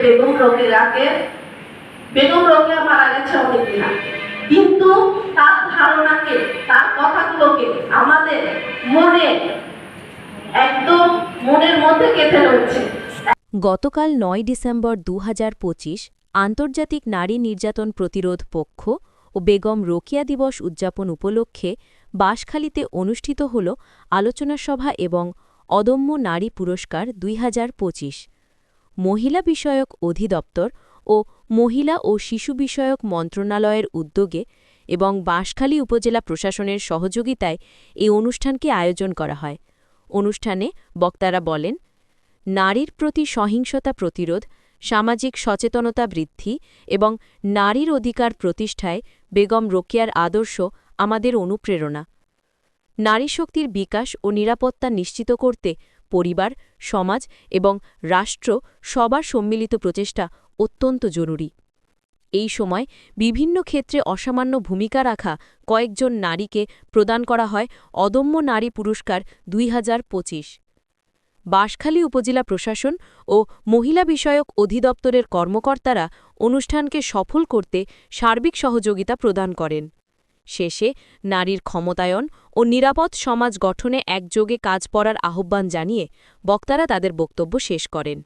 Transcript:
বেগম রোকেয়াকে বেগম রোকেয়া মারা গেছে অনেকদিন। কিন্তু তার ধারণাকে, তার কথাগুলোকে আমাদের মনে, একদম মনের মধ্যে গেঁথে রয়েছে গতকাল নয় ডিসেম্বর দু হাজার পঁচিশ আন্তর্জাতিক নারী নির্যাতন প্রতিরোধ পক্ষ ও বেগম রোকিয়া দিবস উদযাপন উপলক্ষে বাঁশখালীতে অনুষ্ঠিত হল আলোচনা সভা এবং অদম্য নারী পুরস্কার দুই হাজার পঁচিশ মহিলা বিষয়ক অধিদপ্তর ও মহিলা ও শিশু বিষয়ক মন্ত্রণালয়ের উদ্যোগে এবং বাঁশখালী উপজেলা প্রশাসনের সহযোগিতায় এই অনুষ্ঠানকে আয়োজন করা হয়। অনুষ্ঠানে বক্তারা বলেন, নারীর প্রতি সহিংসতা প্রতিরোধ, সামাজিক সচেতনতা বৃদ্ধি এবং নারীর অধিকার প্রতিষ্ঠায় বেগম রোকেয়ার আদর্শ আমাদের অনুপ্রেরণা। নারী শক্তির বিকাশ ও নিরাপত্তা নিশ্চিত করতে পরিবার, সমাজ এবং রাষ্ট্র সবার সম্মিলিত প্রচেষ্টা অত্যন্ত জরুরি। এই সময় বিভিন্ন ক্ষেত্রে অসামান্য ভূমিকা রাখা কয়েকজন নারীকে প্রদান করা হয় অদম্য নারী পুরস্কার দুই হাজার পঁচিশ। বাঁশখালী উপজেলা প্রশাসন ও মহিলা বিষয়ক অধিদপ্তরের কর্মকর্তারা অনুষ্ঠানকে সফল করতে সার্বিক সহযোগিতা প্রদান করেন। শেষে নারীর ক্ষমতায়ন ও নিরাপদ সমাজ গঠনে একযোগে কাজ করার আহ্বান জানিয়ে বক্তারা তাদের বক্তব্য শেষ করেন।